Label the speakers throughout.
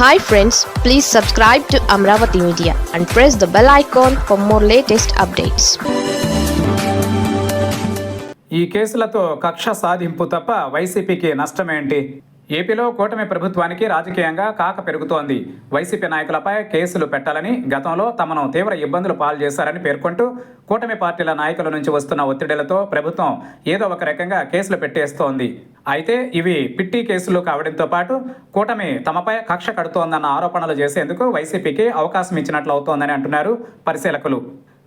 Speaker 1: Hi friends please subscribe to Amaravati media and press the bell icon for more latest updates
Speaker 2: ఈ కేసులతో కక్ష సాధింపు తప్ప వైసీపీకి నష్టమేంటి? ఏపీలో కూటమి ప్రభుత్వానికి రాజకీయంగా కాక పెరుగుతోంది. వైసీపీ నాయకులపై కేసులు పెట్టాలని గతంలో తమను తీవ్ర ఇబ్బందులు పాలు చేశారని పేర్కొంటూ కూటమి పార్టీల నాయకుల నుంచి వస్తున్న ఒత్తిడిలతో ప్రభుత్వం ఏదో ఒక రకంగా కేసులు పెట్టేస్తోంది. అయితే ఇవి పిట్టి కేసులు కావడంతో పాటు కూటమి తమపై కక్ష కడుతోందన్న ఆరోపణలు చేసేందుకు వైసీపీకి అవకాశం ఇచ్చినట్లు అవుతోందని అంటున్నారు పరిశీలకులు.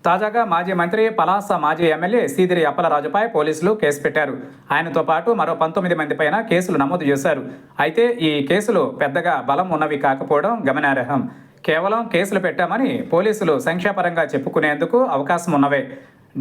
Speaker 2: తాజాగా మాజీ మంత్రి పలాస మాజీ ఎమ్మెల్యే సీదిరి అప్పలరాజుపై పోలీసులు కేసు పెట్టారు. ఆయనతో పాటు మరో పంతొమ్మిది మంది పైన కేసులు నమోదు చేశారు. అయితే ఈ కేసులు పెద్దగా బలం ఉన్నవి కాకపోవడం గమనార్హం. కేవలం కేసులు పెట్టామని పోలీసులు సంఖ్యాపరంగా చెప్పుకునేందుకు అవకాశం ఉన్నవే.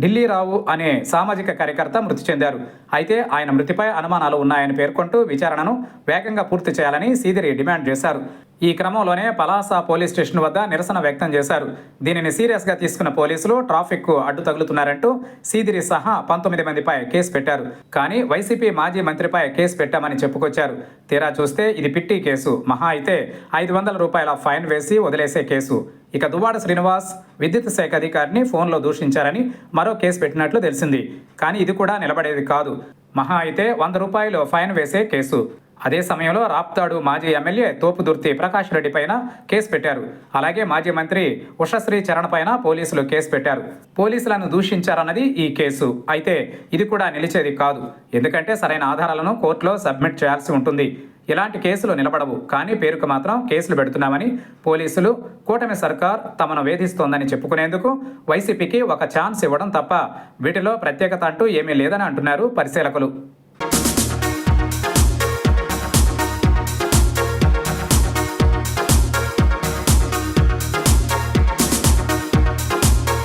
Speaker 2: ఢిల్లీ రావు అనే సామాజిక కార్యకర్త మృతి చెందారు. అయితే ఆయన మృతిపై అనుమానాలు ఉన్నాయని పేర్కొంటూ విచారణను వేగంగా పూర్తి చేయాలని సీదిరి డిమాండ్ చేశారు. ఈ క్రమంలోనే పలాస పోలీస్ స్టేషన్ వద్ద నిరసన వ్యక్తం చేశారు. దీనిని సీరియస్గా తీసుకున్న పోలీసులు ట్రాఫిక్ అడ్డు తగులుతున్నారంటూ సీదిరి సహా పంతొమ్మిది మందిపై కేసు పెట్టారు. కానీ వైసీపీ మాజీ మంత్రిపై కేసు పెట్టామని చెప్పుకొచ్చారు. తీరా చూస్తే ఇది పిట్టి కేసు. మహా అయితే ఐదు వందల రూపాయల ఫైన్ వేసి వదిలేసే కేసు. ఇక దువ్వాడ శ్రీనివాస్ విద్యుత్ శాఖ అధికారిని ఫోన్లో దూషించారని మరో కేసు పెట్టినట్లు తెలిసింది. కానీ ఇది కూడా నిలబడేది కాదు. మహా అయితే వంద రూపాయలు ఫైన్ వేసే కేసు. అదే సమయంలో రాప్తాడు మాజీ ఎమ్మెల్యే తోపుదుర్తి ప్రకాష్ రెడ్డి పైన కేసు పెట్టారు. అలాగే మాజీ మంత్రి ఉషశ్రీ చరణ్ పైన పోలీసులు కేసు పెట్టారు. పోలీసులను దూషించారన్నది ఈ కేసు. అయితే ఇది కూడా నిలిచేది కాదు. ఎందుకంటే సరైన ఆధారాలను కోర్టులో సబ్మిట్ చేయాల్సి ఉంటుంది. ఇలాంటి కేసులు నిలబడవు. కానీ పేరుకు మాత్రం కేసులు పెడుతున్నామని పోలీసులు కూటమి సర్కార్ తమను వేధిస్తోందని చెప్పుకునేందుకు వైసీపీకి ఒక ఛాన్స్ ఇవ్వడం తప్ప వీటిలో ప్రత్యేకత అంటూ ఏమీ లేదని అంటున్నారు పరిశీలకులు.